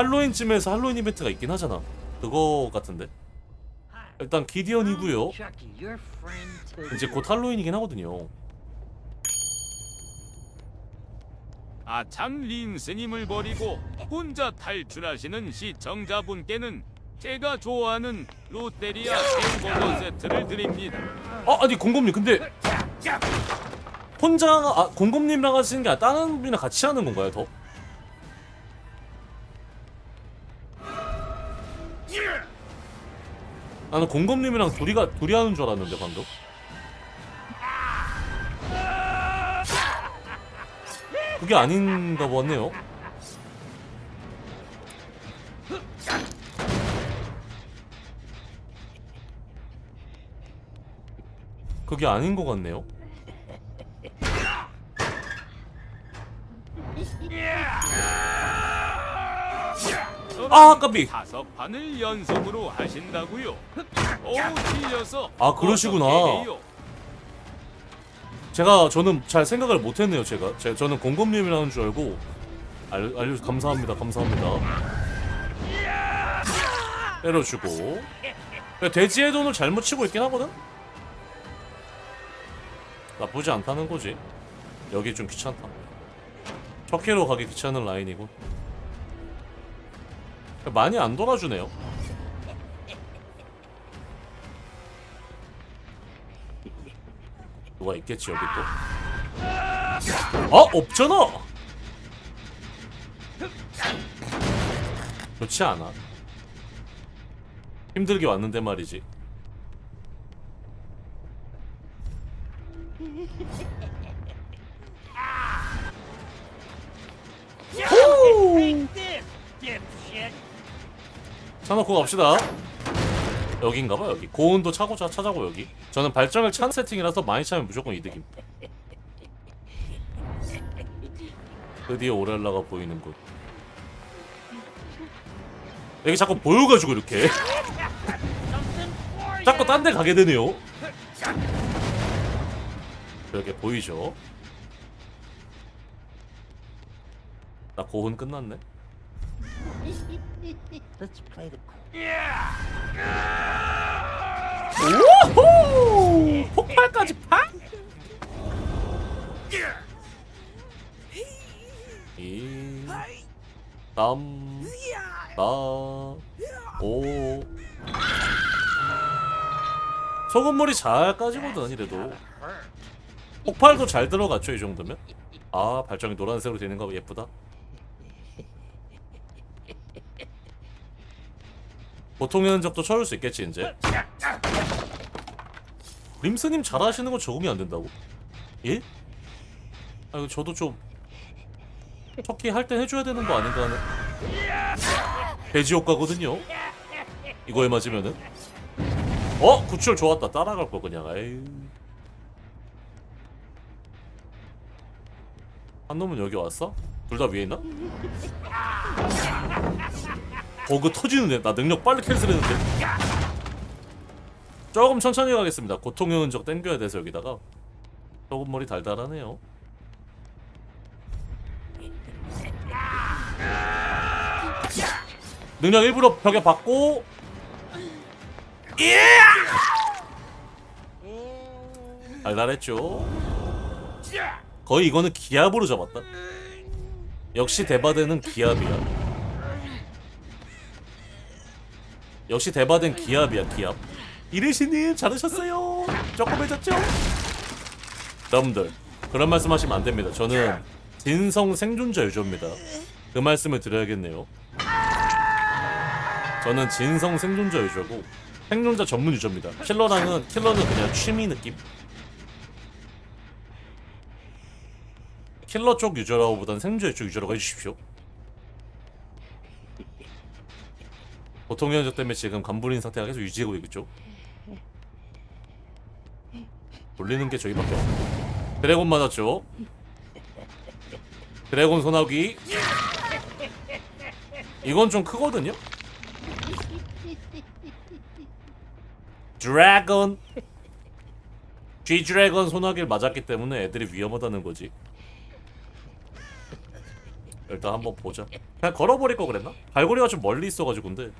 할로윈쯤에서 할로윈 이벤트가 있긴 하잖아. 그거 같은데. 일단 기디언이고요. 이제 곧 할로윈이긴 하거든요. 아참 린스님을 버리고 혼자 탈출하시는 시청자분께는 제가 좋아하는 롯데리아 햄버거 세트를 드립니다. 아 아니 공검님 근데 혼자 아 공검님이랑 하시는 게 아니라 다른 분이랑 같이 하는 건가요 더? 나는 공검님이랑 둘이가 둘이 하는 줄 알았는데 방금. 그게 아닌가 보네요. 그게 아닌 것 같네요. 아, 깜비. 다섯 판을 연속으로 하신다고요? 오 틀려서 아, 그러시구나. 어떻게 해요? 제가 저는 잘 생각을 못했네요. 제가 제, 저는 공검님이라는 줄 알고 알, 알려 감사합니다. 감사합니다. 때려주고 돼지의 돈을 잘못 치고 있긴 하거든. 나쁘지 않다는 거지. 여기 좀 귀찮다. 터키로 가기 귀찮은 라인이고 많이 안 돌아주네요. 누가 있겠지 여기 또. 아 없잖아. 좋지 않아. 힘들게 왔는데 말이지. 쳐놓고 갑시다. 여긴가봐 여기. 고온도 차고 자 차자고 여기. 저는 발정을 찬 세팅이라서 많이 차면 무조건 이득임. 드디어 오렐라가 보이는 곳. 여기 자꾸 보여가지고 이렇게. 자꾸 딴 데 가게 되네요. 이렇게 보이죠? 나 고혼 끝났네. Let's play the 오호! 폭발까지 팍! 이, 삼, 사, 오. 소금물이 잘 까지거든 이래도. 폭발도 잘 들어갔죠 이 정도면? 아 발정이 노란색으로 되는 거 예쁘다. 보통 면적도 쳐줄 수 있겠지 이제. 림스님 잘하시는 건 적응이 안 된다고? 예? 아 이거 저도 좀 척키 할 때 해줘야 되는 거 아닌가 하는 돼지 효과거든요. 이거에 맞으면은 어 구출 좋았다 따라갈 거 그냥 아유 한 놈은 여기 왔어? 둘 다 위에 있나? 버그 터지는데 나 능력 빨리 캔슬했는데. 조금 천천히 가겠습니다. 고통의 흔적 땡겨야 돼서 여기다가. 조금 머리 달달하네요. 능력 일부러 벽에 받고. 예! 달달했죠. 거의 이거는 기압으로 잡았다. 역시 대바대는 기압이야 역시 대바된 기압이야 기압 이르시님 잘하셨어요. 조금 해졌죠? 여러분들 그런 말씀 하시면 안 됩니다. 저는 진성 생존자 유저입니다. 그 말씀을 드려야겠네요. 저는 진성 생존자 유저고 생존자 전문 유저입니다. 킬러랑은 킬러는 그냥 취미 느낌. 킬러 쪽 유저라고 보단 생존자 쪽 유저라고 해주십시오 보통 현적 때문에 지금 간부린 상태가 계속 유지되고 있겠죠. 돌리는 게 저기밖에 없어. 드래곤 맞았죠. 드래곤 소나기. 이건 좀 크거든요. 드래곤. G 드래곤 소나기를 맞았기 때문에 애들이 위험하다는 거지. 일단 한번 보자. 그냥 걸어버릴 거 그랬나? 갈고리가 좀 멀리 있어가지고 근데.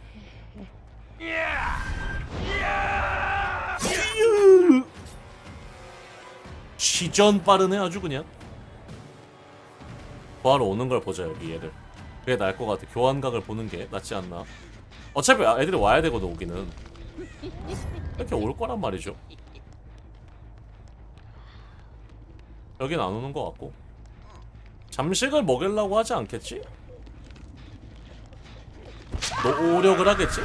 시전 빠르네 아주 그냥. 구하러 오는 걸 보자 여기 얘들. 그게 나을 것 같아. 교환각을 보는 게 낫지 않나? 어차피 아- 애들이 와야 되거든 오기는. 이렇게 올 거란 말이죠. 여긴 안 오는 것 같고. 잠식을 먹이려고 하지 않겠지? 노력을 하겠지?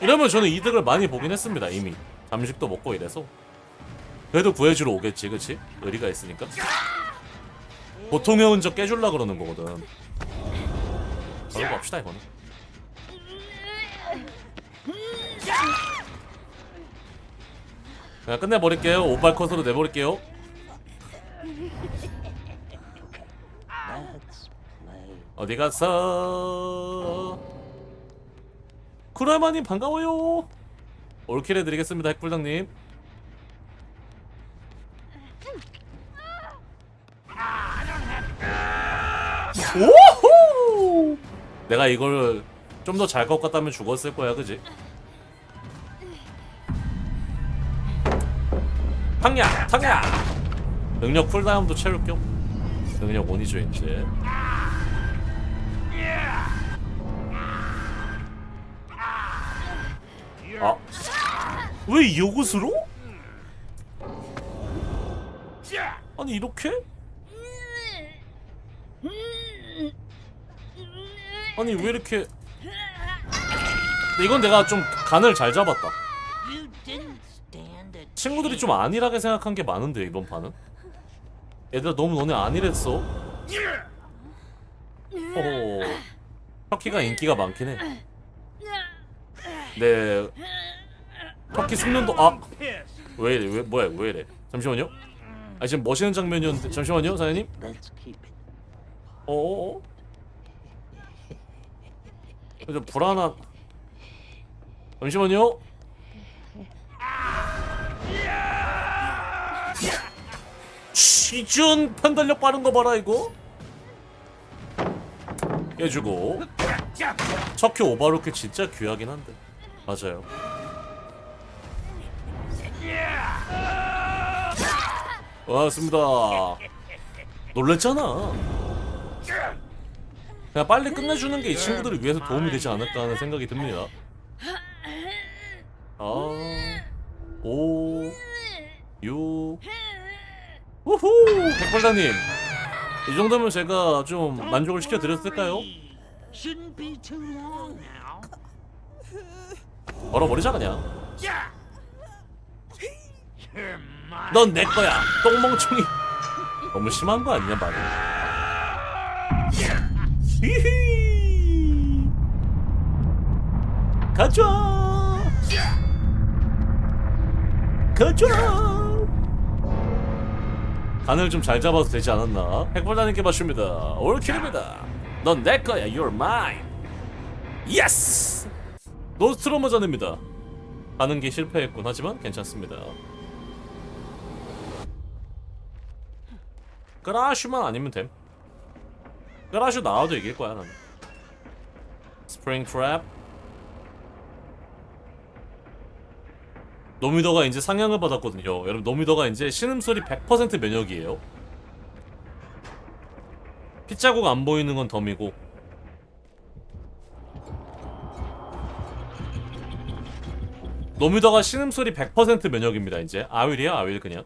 이러면 저는 이득을 많이 보긴 했습니다 이미 잠식도 먹고 이래서 그래도 구해주러 오겠지 그치? 의리가 있으니까 보통의 흔적 깨줄라 그러는 거거든 바로 갑시다 이거는 그냥 끝내버릴게요 오발 컷으로 내버릴게요. 어디 갔어? 쿠라마님 반가워요. 올킬 해드리겠습니다, 핵불당님. 오호! 내가 이걸 좀 더 잘 것 같다면 죽었을 거야, 그지? 탕야, 탕야. 능력 쿨다운도 채울 겸 능력 온이죠 이제. 아, 왜 이것으로? 아니 이렇게? 아니 왜 이렇게? 근데 이건 내가 좀 간을 잘 잡았다. 친구들이 좀 안일하게 생각한 게 많은데 이번 판은? 얘들아 너무 너네 안일했어. 어, 터키가 인기가 많긴 해. 네, 터키 숙련도 아, 왜 이래? 왜 뭐야? 왜 이래? 잠시만요. 아 지금 멋있는 장면이었는데 잠시만요, 사장님. 어어어? 좀 불안한. 잠시만요. 시즌 판단력 빠른 거 봐라 이거. 깨주고. 척키 오바로크 진짜 귀하긴 한데. 맞아요. 왔습니다. 놀랬잖아. 그냥 빨리 끝내주는 게 이 친구들을 위해서 도움이 되지 않을까 하는 생각이 듭니다. 아, 5, 6, 우후! 백발장님, 이 정도면 제가 좀 만족을 시켜드렸을까요? 걸어버리자 그냥. 넌 내 거야, 똥멍청이. 너무 심한 거 아니냐 말이. 가자. 가자. 간을 좀 잘 잡아도 되지 않았나? 핵벌단님께 맞춥니다. 올킬입니다. 넌 내 거야. You're mine. 예스. 노스트로머 전입니다. 가는 게 실패했군 하지만 괜찮습니다. 그라슈만 아니면 됨. 그라슈 나와도 이길 거야 나는. 스프링 트랩. 노미더가 이제 상향을 받았거든요. 여러분 노미더가 이제 신음소리 100% 면역이에요. 핏자국 안 보이는 건 덤이고. 노미더가 신음소리 100% 면역입니다 이제. 아윌이야 아윌 그냥.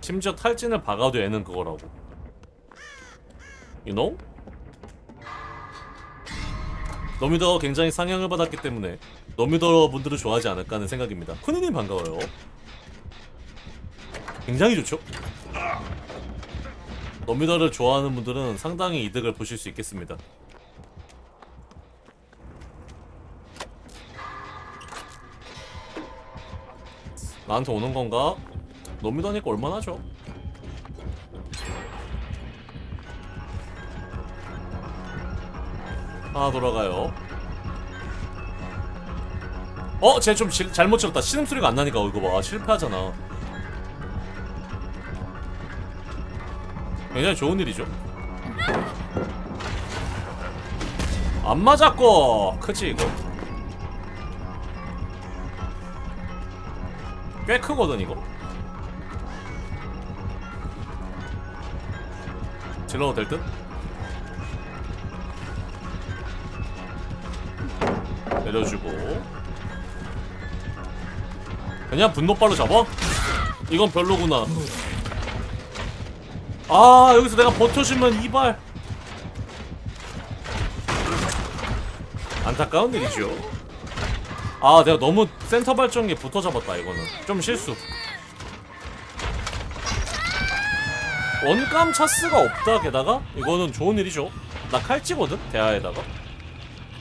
심지어 탈진을 박아도 애는 그거라고. You know? 노미더가 굉장히 상향을 받았기 때문에 노미더 분들을 좋아하지 않을까 하는 생각입니다. 쿠니님 반가워요. 굉장히 좋죠? 노미더를 좋아하는 분들은 상당히 이득을 보실 수 있겠습니다. 나한테 오는 건가? 노미더니까 얼마나 죠 하나 돌아가요. 어, 쟤 좀 잘못 쳤다. 신음소리가 안 나니까 어, 이거 봐. 실패하잖아. 굉장히 좋은 일이죠. 안 맞았고 크지 이거. 꽤 크거든 이거. 질러도 될 듯? 내려주고. 그냥 분노발로 잡아? 이건 별로구나. 아 여기서 내가 버텨주면 이발. 안타까운 일이죠. 아 내가 너무 센터 발전기에 붙어 잡았다 이거는. 좀 실수. 원감 차스가 없다 게다가? 이거는 좋은 일이죠. 나 칼찌거든 대하에다가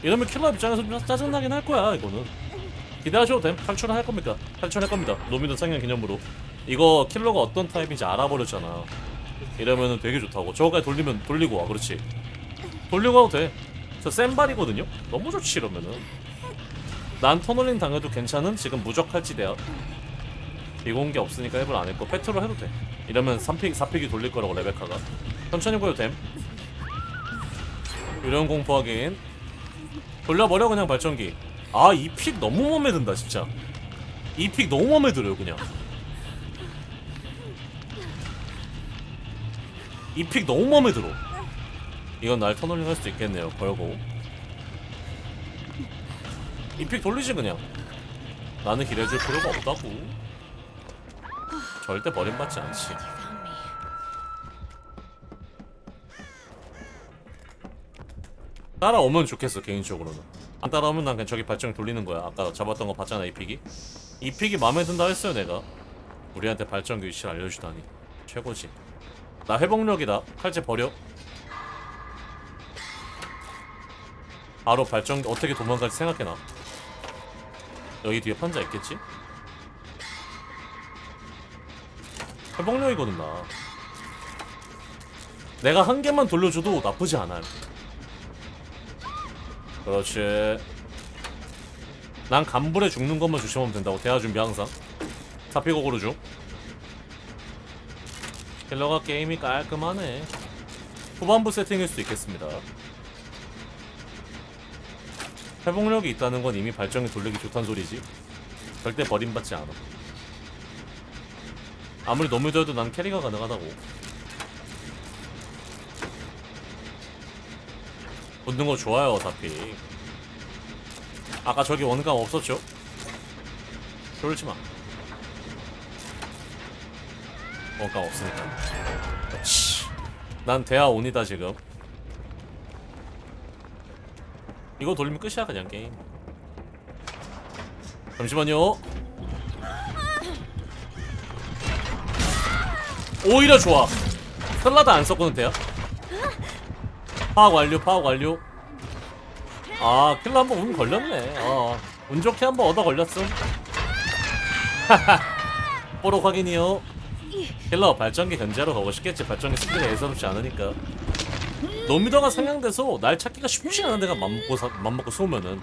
이러면 킬러 입장에서 좀 짜증나긴 할 거야 이거는. 기대하셔도 됨. 탈출을 할 겁니까? 탈출할 겁니다. 노미드 상향 기념으로. 이거 킬러가 어떤 타입인지 알아버렸잖아. 이러면은 되게 좋다고. 저거까지 돌리면 돌리고 와 그렇지. 돌리고 와도 돼저 센발이거든요? 너무 좋지 이러면은. 난 터널링 당해도 괜찮은 지금 무적 할지대야. 비공개 없으니까 앱을 안 했고 페트로 해도 돼. 이러면 3픽 4픽이 돌릴 거라고 레베카가. 천천히 보여도 됨. 유령 공포 확인 돌려버려 그냥 발전기. 아 이 픽 너무 맘에 든다 진짜. 이 픽 너무 맘에 들어요 그냥. 이 픽 너무 맘에 들어. 이건 날 터널링 할 수도 있겠네요 걸고 이 픽 돌리지 그냥. 나는 기대해줄 필요가 없다고. 절대 버림받지 않지 따라오면 좋겠어 개인적으로는. 안 따라오면 난 그냥 저기 발정 돌리는 거야. 아까 잡았던 거 봤잖아 이 픽이. 이 픽이 마음에 든다 했어요 내가. 우리한테 발전기 위치를 알려주다니. 최고지. 나 회복력이다. 칼제 버려. 바로 발전기 어떻게 도망갈지 생각해놔. 여기 뒤에 판자 있겠지? 회복력이거든 나. 내가 한 개만 돌려줘도 나쁘지 않아요 그렇지. 난 간불에 죽는 것만 조심하면 된다고. 대화 준비 항상. 사피곡으로 중 킬러가 게임이 깔끔하네. 후반부 세팅일 수도 있겠습니다. 회복력이 있다는 건 이미 발정이 돌리기 좋단 소리지. 절대 버림받지 않아. 아무리 너무 더해도 난 캐리가 가능하다고 붙는 거 좋아요 어차피. 아까 저기 원감 없었죠? 쫄지 마. 원감 없으니까. 그렇지. 난 대하 온이다 지금. 이거 돌리면 끝이야 그냥 게임. 잠시만요. 오히려 좋아. 슬라드 안 썼거든 대야 파악 완료 파악 완료. 아 킬러 한번 운 걸렸네. 어. 운 좋게 한번 얻어 걸렸음. 뽀록 확인이요. 킬러 발전기 견제하러 가고 싶겠지. 발전기 스킬이 예사롭지 않으니까. 노미더가 상향돼서 날 찾기가 쉽지 않은 데가 맘먹고, 사, 맘먹고 쏘면은.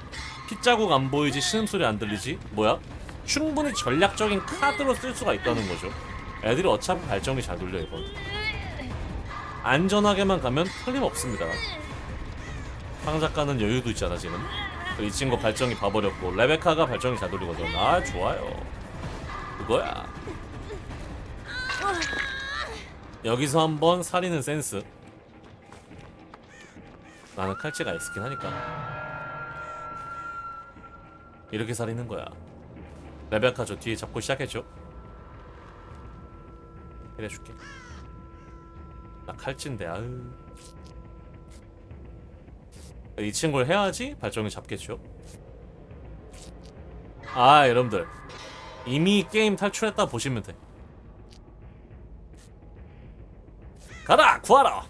핏자국 안 보이지 신음소리 안 들리지? 뭐야? 충분히 전략적인 카드로 쓸 수가 있다는 거죠. 애들이 어차피 발전기 잘 돌려 이건 안전하게만 가면 틀림없습니다. 황 작가는 여유도 있잖아 지금? 이 친구 발정이 봐버렸고 레베카가 발정이 잘 돌리거든. 아 좋아요. 그거야. 여기서 한번 살리는 센스. 나는 칼치가 있긴 하니까. 이렇게 살리는 거야. 레베카 저 뒤에 잡고 시작했죠 나 칼치인데 아유 이 친구를 해야지 발정이 잡겠죠. 아 여러분들 이미 게임 탈출했다 보시면 돼. 가라 구하라.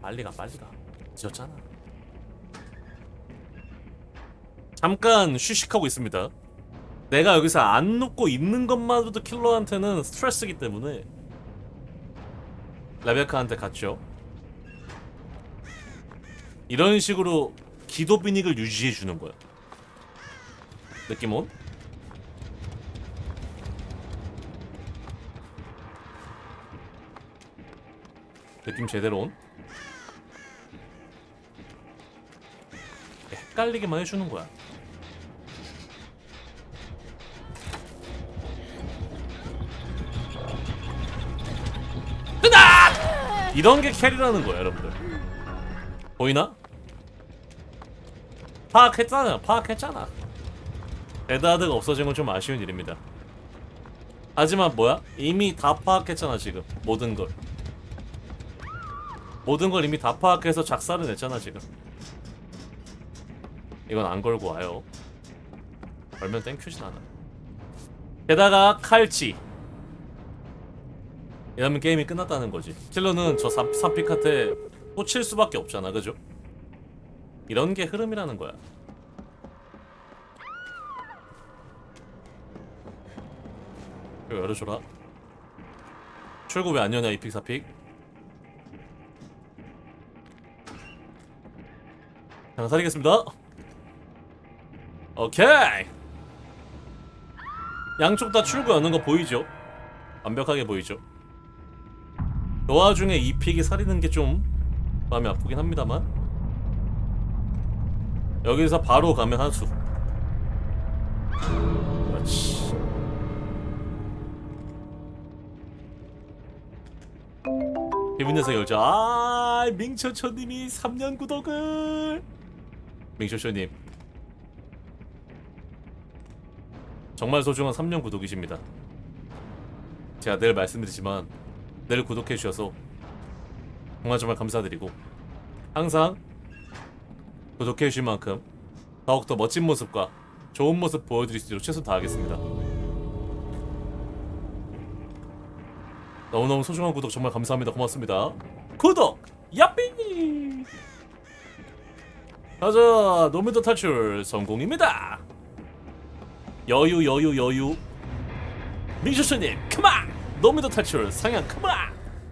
빨리 가 빨리 가. 지었잖아. 잠깐 휴식하고 있습니다. 내가 여기서 안 눕고 있는 것만으로도 킬러한테는 스트레스기 때문에 레베카한테 갔죠. 이런 식으로 기도 비닉을 유지해 주는 거야. 느낌 온? 느낌 제대로 온 헷갈리게만 해주는 거야 이런 게 캐리라는 거야 여러분들. 보이나? 파악했잖아 파악했잖아. 데드하드가 없어진 건 좀 아쉬운 일입니다. 하지만 뭐야? 이미 다 파악했잖아 지금. 모든 걸. 모든 걸 이미 다 파악해서 작사를 냈잖아 지금. 이건 안 걸고 와요. 걸면 땡큐진 않아. 게다가 칼치 이러면 게임이 끝났다는 거지 킬러는 저 3픽한테 꽂힐 수밖에 없잖아 그죠? 이런 게 흐름이라는 거야 이거 열어줘라 출구 왜 안 여냐 이픽 사픽 장사리겠습니다 오케이 양쪽 다 출구 여는 거 보이죠? 완벽하게 보이죠? 그 와중에 이 픽이 사리는 게 좀 마음이 아프긴 합니다만. 여기서 바로 가면 한수. 그렇지 내서 열자 아 민초초님이 3년 구독을. 민초초님. 정말 소중한 3년 구독이십니다. 제가 늘 말씀드리지만 늘 구독해 주셔서 정말 정말 감사드리고 항상 구독해 주신 만큼 더욱더 멋진 모습과 좋은 모습 보여드릴 수 있도록 최선 다하겠습니다. 너무너무 소중한 구독 정말 감사합니다. 고맙습니다. 구독! 야삐! 가자! 노미더 탈출 성공입니다. 여유 여유 여유. 민슈슈님 그만 노미더 탈출 상향 그만